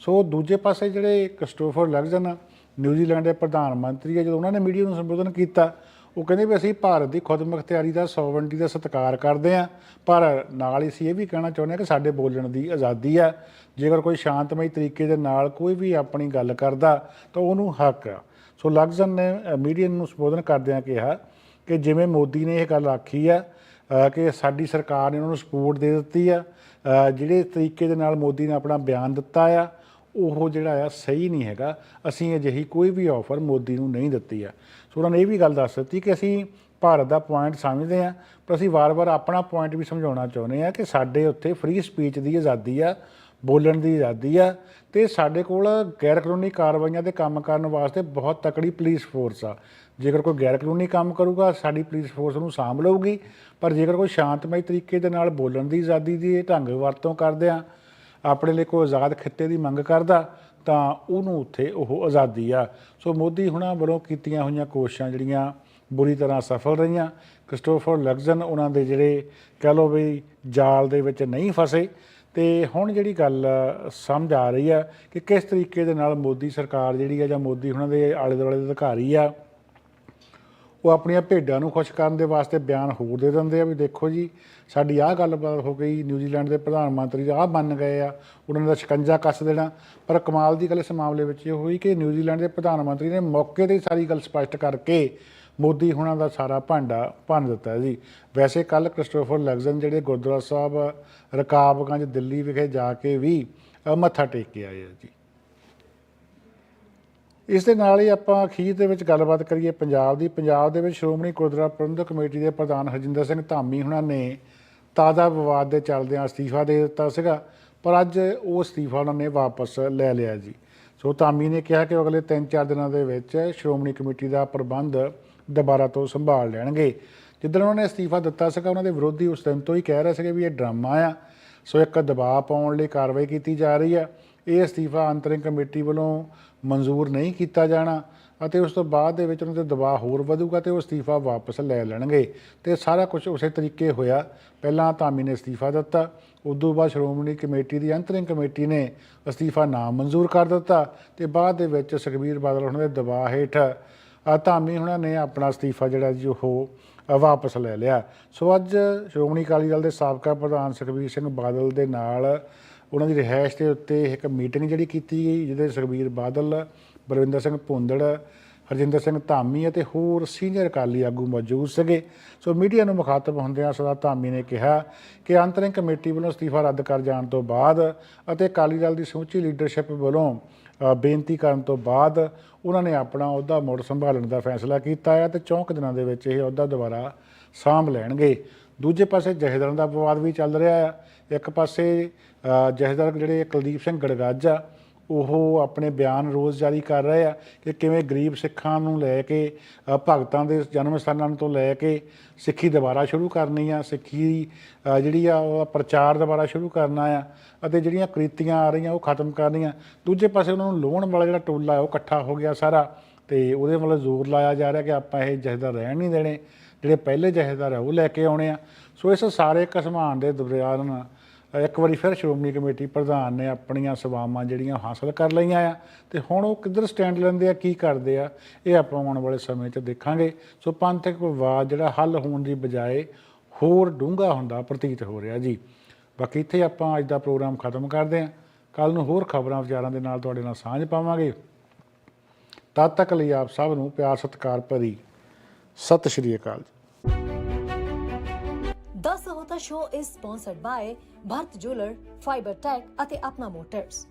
Speaker 1: ਸੋ ਦੂਜੇ ਪਾਸੇ ਜਿਹੜੇ ਕ੍ਰਿਸਟੋਫਰ ਲੈਗਜ਼ਨ ਨਿਊਜ਼ੀਲੈਂਡ ਦੇ ਪ੍ਰਧਾਨ ਮੰਤਰੀ ਆ, ਜਦੋਂ ਉਹਨਾਂ ਨੇ ਮੀਡੀਆ ਨੂੰ ਸੰਬੋਧਨ ਕੀਤਾ, ਉਹ ਕਹਿੰਦੇ ਵੀ ਅਸੀਂ ਭਾਰਤ ਦੀ ਖੁਦਮੁਖਤਿਆਰੀ ਦਾ, ਸੋਵਰਨਟੀ ਦਾ ਸਤਿਕਾਰ ਕਰਦੇ ਆ, ਪਰ ਨਾਲ ਹੀ ਅਸੀਂ ਇਹ ਵੀ ਕਹਿਣਾ ਚਾਹੁੰਦੇ ਆ ਕਿ ਸਾਡੇ ਬੋਲਣ ਦੀ ਆਜ਼ਾਦੀ ਆ। ਜੇਕਰ ਕੋਈ ਸ਼ਾਂਤਮਈ ਤਰੀਕੇ ਦੇ ਨਾਲ ਕੋਈ ਵੀ ਆਪਣੀ ਗੱਲ ਕਰਦਾ, ਤਾਂ ਉਹਨੂੰ ਹੱਕ ਆ। ਸੋ ਲਗਜ਼ਨ ਨੇ ਮੀਡੀਆ ਨੂੰ ਸੰਬੋਧਨ ਕਰਦਿਆਂ ਕਿਹਾ ਕਿ ਜਿਵੇਂ ਮੋਦੀ ਨੇ ਇਹ ਗੱਲ ਆਖੀ ਆ ਕਿ ਸਾਡੀ ਸਰਕਾਰ ਨੇ ਉਹਨਾਂ ਨੂੰ ਸਪੋਰਟ ਦੇ ਦਿੱਤੀ ਆ ਜਿਹੜੇ ਤਰੀਕੇ ਦੇ ਨਾਲ ਮੋਦੀ ਨੇ ਆਪਣਾ ਬਿਆਨ ਦਿੱਤਾ ਆ, ਉਹ ਜਿਹੜਾ ਆ ਸਹੀ ਨਹੀਂ ਹੈਗਾ। ਅਸੀਂ ਅਜਿਹੀ ਕੋਈ ਵੀ ਆਫਰ ਮੋਦੀ ਨੂੰ ਨਹੀਂ ਦਿੱਤੀ ਆ। ਸੋ ਉਹਨਾਂ ਨੇ ਇਹ ਵੀ ਗੱਲ ਦੱਸ ਦਿੱਤੀ ਕਿ ਅਸੀਂ ਭਾਰਤ ਦਾ ਪੁਆਇੰਟ ਸਮਝਦੇ ਆ, ਪਰ ਅਸੀਂ ਵਾਰ-ਵਾਰ ਆਪਣਾ ਪੁਆਇੰਟ ਵੀ ਸਮਝਾਉਣਾ ਚਾਹੁੰਦੇ ਆ ਕਿ ਸਾਡੇ ਉੱਤੇ ਫ੍ਰੀ ਸਪੀਚ ਦੀ ਆਜ਼ਾਦੀ ਆ ਬੋਲਣ ਦੀ ਆਜ਼ਾਦੀ ਆ ਤੇ ਸਾਡੇ ਕੋਲ ਗੈਰ ਕਾਨੂੰਨੀ ਕਾਰਵਾਈਆਂ ਤੇ ਕੰਮ ਕਰਨ ਵਾਸਤੇ ਬਹੁਤ ਤਕੜੀ ਪੁਲਿਸ ਫੋਰਸ ਆ। ਜੇਕਰ ਕੋਈ ਗੈਰ ਕਾਨੂੰਨੀ ਕੰਮ ਕਰੂਗਾ, ਸਾਡੀ ਪੁਲਿਸ ਫੋਰਸ ਨੂੰ ਸਾਂਭ ਲਊਗੀ। ਪਰ ਜੇਕਰ ਕੋਈ ਸ਼ਾਂਤਮਈ ਤਰੀਕੇ ਦੇ ਨਾਲ ਬੋਲਣ ਦੀ ਆਜ਼ਾਦੀ ਦੀ ਢੰਗ ਵਰਤੋਂ ਕਰਦੇ ਆ, ਆਪਣੇ ਲਈ ਕੋਈ ਆਜ਼ਾਦ ਖਿੱਤੇ ਦੀ ਮੰਗ ਕਰਦਾ, ਤਾਂ ਉਹਨੂੰ ਉੱਥੇ ਉਹ ਆਜ਼ਾਦੀ ਆ। ਸੋ ਮੋਦੀ ਹੁਣਾਂ ਵੱਲੋਂ ਕੀਤੀਆਂ ਹੋਈਆਂ ਕੋਸ਼ਿਸ਼ਾਂ ਜਿਹੜੀਆਂ ਬੁਰੀ ਤਰ੍ਹਾਂ ਸਫਲ ਰਹੀਆਂ, ਕ੍ਰਿਸਟੋਫਰ ਲਗਜ਼ਨ ਉਹਨਾਂ ਦੇ ਜਿਹੜੇ ਕਹਿ ਲਓ ਵੀ ਜਾਲ ਦੇ ਵਿੱਚ ਨਹੀਂ ਫਸੇ ਤੇ ਹੁਣ ਜਿਹੜੀ ਗੱਲ ਸਮਝ ਆ ਰਹੀ ਆ ਕਿ ਕਿਸ ਤਰੀਕੇ ਦੇ ਨਾਲ ਮੋਦੀ ਸਰਕਾਰ ਜਿਹੜੀ ਆ ਜਾਂ ਮੋਦੀ ਉਹਨਾਂ ਦੇ ਆਲੇ ਦੁਆਲੇ ਦੇ ਅਧਿਕਾਰੀ ਆ, ਉਹ ਆਪਣੀਆਂ ਭੇਡਾਂ ਨੂੰ ਖੁਸ਼ ਕਰਨ ਦੇ ਵਾਸਤੇ ਬਿਆਨ ਹੋਰ ਦੇ ਦਿੰਦੇ ਆ ਵੀ ਦੇਖੋ ਜੀ, ਸਾਡੀ ਆਹ ਗੱਲਬਾਤ ਹੋ ਗਈ, ਨਿਊਜ਼ੀਲੈਂਡ ਦੇ ਪ੍ਰਧਾਨ ਮੰਤਰੀ ਆਹ ਮੰਨ ਗਏ ਆ, ਉਹਨਾਂ ਦਾ ਸ਼ਿਕੰਜਾ ਕੱਸ ਦੇਣਾ। ਪਰ ਕਮਾਲ ਦੀ ਗੱਲ ਇਸ ਮਾਮਲੇ ਵਿੱਚ ਇਹ ਹੋਈ ਕਿ ਨਿਊਜ਼ੀਲੈਂਡ ਦੇ ਪ੍ਰਧਾਨ ਮੰਤਰੀ ਨੇ ਮੌਕੇ ਤੇ ਹੀ ਸਾਰੀ ਗੱਲ ਸਪਸ਼ਟ ਕਰਕੇ ਮੋਦੀ ਹੁਣਾਂ ਦਾ ਸਾਰਾ ਭਾਂਡਾ ਭੰਨ ਦਿੱਤਾ ਜੀ। ਵੈਸੇ ਕੱਲ ਕ੍ਰਿਸਟੋਫਰ ਲੈਗਜ਼ਨ ਜਿਹੜੇ ਗੁਰਦੁਆਰਾ ਸਾਹਿਬ, ਰਕਾਬਗੰਜ, ਦਿੱਲੀ ਵਿਖੇ ਜਾ ਕੇ ਵੀ ਮੱਥਾ ਟੇਕ ਕੇ ਆਏ ਆ ਜੀ। ਇਸ ਦੇ ਨਾਲ ਹੀ ਆਪਾਂ ਅਖੀਰ ਦੇ ਵਿੱਚ ਗੱਲਬਾਤ ਕਰੀਏ ਪੰਜਾਬ ਦੀ। ਪੰਜਾਬ ਦੇ ਵਿੱਚ ਸ਼੍ਰੋਮਣੀ ਗੁਰਦੁਆਰਾ ਪ੍ਰਬੰਧਕ ਕਮੇਟੀ ਦੇ ਪ੍ਰਧਾਨ ਹਰਜਿੰਦਰ ਸਿੰਘ ਧਾਮੀ ਹੁਣਾਂ ਨੇ ਤਾਜ਼ਾ ਵਿਵਾਦ ਦੇ ਚੱਲਦਿਆਂ ਅਸਤੀਫਾ ਦੇ ਦਿੱਤਾ ਸੀਗਾ, ਪਰ ਅੱਜ ਉਹ ਅਸਤੀਫਾ ਉਹਨਾਂ ਨੇ ਵਾਪਸ ਲੈ ਲਿਆ ਜੀ। ਸੋ ਧਾਮੀ ਨੇ ਕਿਹਾ ਕਿ ਅਗਲੇ 3-4 ਦਿਨਾਂ ਦੇ ਵਿੱਚ ਸ਼੍ਰੋਮਣੀ ਕਮੇਟੀ ਦਾ ਪ੍ਰਬੰਧ ਦੁਬਾਰਾ ਤੋਂ ਸੰਭਾਲ ਲੈਣਗੇ। ਜਿੱਦਣ ਉਹਨਾਂ ਨੇ ਅਸਤੀਫਾ ਦਿੱਤਾ ਸੀਗਾ, ਉਹਨਾਂ ਦੇ ਵਿਰੋਧੀ ਉਸ ਦਿਨ ਤੋਂ ਹੀ ਕਹਿ ਰਹੇ ਸੀਗੇ ਵੀ ਇਹ ਡਰਾਮਾ ਆ। ਸੋ ਇੱਕ ਦਬਾਅ ਪਾਉਣ ਲਈ ਕਾਰਵਾਈ ਕੀਤੀ ਜਾ ਰਹੀ ਆ। ਇਹ ਅਸਤੀਫਾ ਅੰਤਰਿੰਗ ਕਮੇਟੀ ਵੱਲੋਂ ਮਨਜ਼ੂਰ ਨਹੀਂ ਕੀਤਾ ਜਾਣਾ ਅਤੇ ਉਸ ਤੋਂ ਬਾਅਦ ਦੇ ਵਿੱਚ ਉਹਨਾਂ ਤੇ ਦਬਾਅ ਹੋਰ ਵਧੂਗਾ ਤੇ ਉਹ ਅਸਤੀਫਾ ਵਾਪਸ ਲੈ ਲੈਣਗੇ। ਤੇ ਸਾਰਾ ਕੁਝ ਉਸੇ ਤਰੀਕੇ ਹੋਇਆ। ਪਹਿਲਾਂ ਧਾਮੀ ਨੇ ਅਸਤੀਫਾ ਦਿੱਤਾ, ਉਦੋਂ ਬਾਅਦ ਸ਼੍ਰੋਮਣੀ ਕਮੇਟੀ ਦੀ ਅੰਤਰਿੰਗ ਕਮੇਟੀ ਨੇ ਅਸਤੀਫਾ ਨਾ ਮਨਜ਼ੂਰ ਕਰ ਦਿੱਤਾ ਤੇ ਬਾਅਦ ਦੇ ਵਿੱਚ ਸੁਖਬੀਰ ਬਾਦਲ ਉਹਨਾਂ ਦੇ ਦਬਾਅ ਹੇਠ ਧਾਮੀ ਉਹਨਾਂ ਨੇ ਆਪਣਾ ਅਸਤੀਫਾ ਜਿਹੜਾ ਜੀ ਉਹ ਵਾਪਸ ਲੈ ਲਿਆ। ਸੋ ਅੱਜ ਸ਼੍ਰੋਮਣੀ ਅਕਾਲੀ ਦਲ ਦੇ ਸਾਬਕਾ ਪ੍ਰਧਾਨ ਸੁਖਬੀਰ ਸਿੰਘ ਬਾਦਲ ਦੇ ਨਾਲ ਉਹਨਾਂ ਦੀ ਰਿਹਾਇਸ਼ ਦੇ ਉੱਤੇ ਇੱਕ ਮੀਟਿੰਗ ਜਿਹੜੀ ਕੀਤੀ ਗਈ, ਜਿਹਦੇ ਸੁਖਬੀਰ ਬਾਦਲ, ਬਲਵਿੰਦਰ ਸਿੰਘ ਭੁੰਦੜ, ਹਰਜਿੰਦਰ ਸਿੰਘ ਧਾਮੀ ਅਤੇ ਹੋਰ ਸੀਨੀਅਰ ਅਕਾਲੀ ਆਗੂ ਮੌਜੂਦ ਸੀਗੇ। ਸੋ ਮੀਡੀਆ ਨੂੰ ਮੁਖਾਤਬ ਹੁੰਦਿਆਂ ਸਰਦਾਰ ਧਾਮੀ ਨੇ ਕਿਹਾ ਕਿ ਅੰਤਰਿੰਗ ਕਮੇਟੀ ਵੱਲੋਂ ਅਸਤੀਫਾ ਰੱਦ ਕਰ ਜਾਣ ਤੋਂ ਬਾਅਦ ਅਤੇ ਅਕਾਲੀ ਦਲ ਦੀ ਸਮੁੱਚੀ ਲੀਡਰਸ਼ਿਪ ਵੱਲੋਂ ਬੇਨਤੀ ਕਰਨ ਤੋਂ ਬਾਅਦ ਉਹਨਾਂ ਨੇ ਆਪਣਾ ਅਹੁਦਾ ਮੁੜ ਸੰਭਾਲਣ ਦਾ ਫੈਸਲਾ ਕੀਤਾ ਹੈ ਤੇ ਚੌਂਕ ਦਿਨਾਂ ਦੇ ਵਿੱਚ ਇਹ ਅਹੁਦਾ ਦੁਬਾਰਾ ਸਾਂਭ ਲੈਣਗੇ। ਦੂਜੇ ਪਾਸੇ ਜਹੇਦਾਰਾਂ ਦਾ ਵਿਵਾਦ ਵੀ ਚੱਲ ਰਿਹਾ ਆ। ਇੱਕ ਪਾਸੇ ਅ, ਜਥੇਦਾਰ ਜਿਹੜੇ ਕੁਲਦੀਪ ਸਿੰਘ ਗੜਗਾਜਾ ਉਹ ਆਪਣੇ ਬਿਆਨ ਰੋਜ਼ ਜਾਰੀ ਕਰ ਰਹੇ ਆ ਕਿ ਕਿਵੇਂ ਗਰੀਬ ਸਿੱਖਾਂ ਨੂੰ ਲੈ ਕੇ ਭਗਤਾਂ ਦੇ ਜਨਮ ਸਥਾਨਾਂ ਤੋਂ ਲੈ ਕੇ ਸਿੱਖੀ ਦੁਬਾਰਾ ਸ਼ੁਰੂ ਕਰਨੀ ਆ, ਸਿੱਖੀ ਜਿਹੜੀ ਆ ਉਹ ਪ੍ਰਚਾਰ ਦੁਬਾਰਾ ਸ਼ੁਰੂ ਕਰਨਾ ਆ ਅਤੇ ਜਿਹੜੀਆਂ ਕ੍ਰਿਤੀਆਂ ਆ ਰਹੀਆਂ ਉਹ ਖਤਮ ਕਰਨੀਆਂ। ਦੂਜੇ ਪਾਸੇ ਉਹਨਾਂ ਨੂੰ ਲੋਹਣ ਵਾਲਾ ਜਿਹੜਾ ਟੋਲਾ ਉਹ ਇਕੱਠਾ ਹੋ ਗਿਆ ਸਾਰਾ ਤੇ ਉਹਦੇ ਵੱਲ ਜ਼ੋਰ ਲਾਇਆ ਜਾ ਰਿਹਾ ਕਿ ਆਪਾਂ ਇਹ ਜਥੇਦਾਰ ਰਹਿਣ ਨਹੀਂ ਦੇਣੇ। ਜਿਹੜੇ ਪਹਿਲੇ ਜਥੇਦਾਰ ਆ ਉਹ ਲੈ ਕੇ ਆਉਣੇ ਆ। ਸੋ ਇਸ ਸਾਰੇ ਕਸਮਾਨ ਦੇ ਦਰਿਆਨ ਇੱਕ ਵਾਰੀ ਫਿਰ ਸ਼੍ਰੋਮਣੀ ਕਮੇਟੀ ਪ੍ਰਧਾਨ ਨੇ ਆਪਣੀਆਂ ਸੇਵਾਵਾਂ ਜਿਹੜੀਆਂ ਹਾਸਲ ਕਰ ਲਈਆਂ ਆ ਤੇ ਹੁਣ ਉਹ ਕਿੱਧਰ ਸਟੈਂਡ ਲੈਂਦੇ ਆ, ਕੀ ਕਰਦੇ ਆ, ਇਹ ਆਪਾਂ ਆਉਣ ਵਾਲੇ ਸਮੇਂ 'ਚ ਦੇਖਾਂਗੇ। ਸੋ ਪੰਥਕ ਵਿਵਾਦ ਜਿਹੜਾ ਹੱਲ ਹੋਣ ਦੀ ਬਜਾਏ ਹੋਰ ਡੂੰਘਾ ਹੁੰਦਾ, ਪ੍ਰਤੀਤ ਹੋ ਰਿਹਾ ਜੀ। ਬਾਕੀ ਇੱਥੇ ਆਪਾਂ ਅੱਜ ਦਾ ਪ੍ਰੋਗਰਾਮ ਖਤਮ ਕਰਦੇ ਹਾਂ। ਕੱਲ ਨੂੰ ਹੋਰ ਖਬਰਾਂ ਵਿਚਾਰਾਂ ਦੇ ਨਾਲ ਤੁਹਾਡੇ ਨਾਲ ਸਾਂਝ ਪਾਵਾਂਗੇ। ਤਦ ਤੱਕ ਲਈ ਆਪ ਸਭ ਨੂੰ ਪਿਆਰ, ਸਤਿਕਾਰ ਭਰੀ ਸਤਿ ਸ਼੍ਰੀ ਅਕਾਲ
Speaker 2: show is sponsored by Bharat jeweller fibre tech ਅਤੇ ਆਪਣਾ ਮੋਟਰਸ